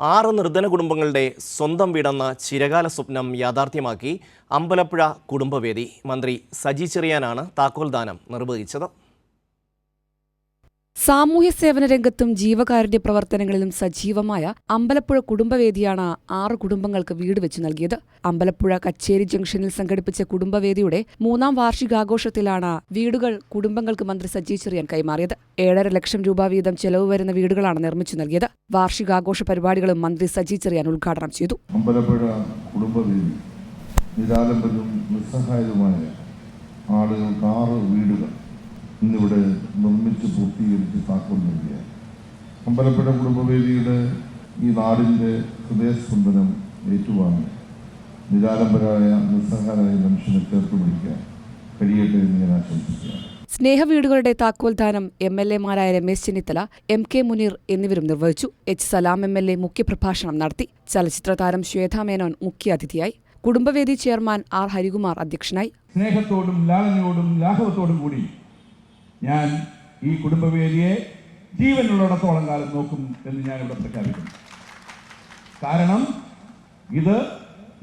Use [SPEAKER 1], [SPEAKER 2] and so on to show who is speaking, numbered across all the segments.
[SPEAKER 1] ആറ് നിർധന കുടുംബങ്ങളുടെ സ്വന്തം വീടെന്ന ചിരകാല സ്വപ്നം യാഥാർത്ഥ്യമാക്കി അമ്പലപ്പുഴ കുടുംബവേദി മന്ത്രി സജി ചെറിയാനാണ് താക്കോൽദാനം നിർവഹിച്ചത്.
[SPEAKER 2] സാമൂഹ്യ സേവന രംഗത്തും ജീവകാരുണ്യ പ്രവർത്തനങ്ങളിലും സജീവമായ അമ്പലപ്പുഴ കുടുംബവേദിയാണ് ആറ് കുടുംബങ്ങൾക്ക് വീട് വെച്ചു നൽകിയത്. അമ്പലപ്പുഴ കച്ചേരി ജംഗ്ഷനിൽ സംഘടിപ്പിച്ച കുടുംബവേദിയുടെ മൂന്നാം വാർഷികാഘോഷത്തിലാണ് വീടുകൾ കുടുംബങ്ങൾക്ക് മന്ത്രി സജി ചെറിയാൻ കൈമാറിയത്. ഏഴര ലക്ഷം രൂപ വീതം ചെലവ് വരുന്ന വീടുകളാണ് നിർമ്മിച്ചു നൽകിയത്. വാർഷികാഘോഷ പരിപാടികളും മന്ത്രി സജി ചെറിയാൻ ഉദ്ഘാടനം ചെയ്തു.
[SPEAKER 3] അമ്പലപ്പുഴ കുടുംബവേദി ആളുകൾക്ക് ആറ് വീടുകൾ പൂർത്തീകരിച്ച് താക്കോൽ നൽകിയ അമ്പലപ്പുഴ കുടുംബവേദിയുടെ ഈ നാടിന്റെ ഹൃദയസ്പന്ദനം ഏറ്റുവാങ്ങി നിരാലംബരായ നിസ്സഹാരായ മനുഷ്യനെ ചേർത്ത് പിടിക്കാൻ കഴിയട്ടെ എന്ന് ഞാൻ ആശംസിക്കുകയാണ്.
[SPEAKER 2] സ്നേഹവീടുകളുടെ താക്കോൽദാനം എം എൽ എമാരായ രമേശ് ചെന്നിത്തല എം കെ മുനീർ എന്നിവരും നിർവഹിച്ചു. H Salam M L A മുഖ്യപ്രഭാഷണം നടത്തി. ചലച്ചിത്ര താരം ശ്വേത മേനോൻ മുഖ്യാതിഥിയായി. കുടുംബവേദി ചെയർമാൻ ആർ ഹരികുമാർ അധ്യക്ഷനായി.
[SPEAKER 4] സ്നേഹത്തോടും ലാളനയോടും ലാഘവത്തോടും കൂടി ഞാൻ ഈ കുടുംബവേദിയെ ജീവനുള്ളിടത്തോളം കാലം നോക്കും എന്ന് ഞാൻ ഇവിടെ പ്രഖ്യാപിക്കുന്നു. കാരണം ഇത്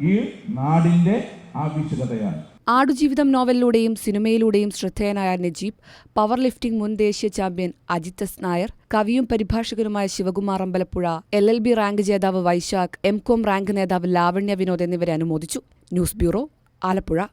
[SPEAKER 4] ഈ നാടിന്റെ ആവശ്യകതയാണ്.
[SPEAKER 2] ആടുജീവിതം നോവലിലൂടെയും സിനിമയിലൂടെയും ശ്രദ്ധേയനായ നജീബ് പവർ ലിഫ്റ്റിംഗ് മുൻ ദേശീയ ചാമ്പ്യൻ അജിത് എസ് നായർ കവിയും പരിഭാഷകനുമായ Sivakumar Ambalappuzha L L B rank ജേതാവ് വൈശാഖ് എം കോം റാങ്ക് നേതാവ് ലാവണ്യ വിനോദ് എന്നിവരെ അനുമോദിച്ചു. News bureau Alappuzha.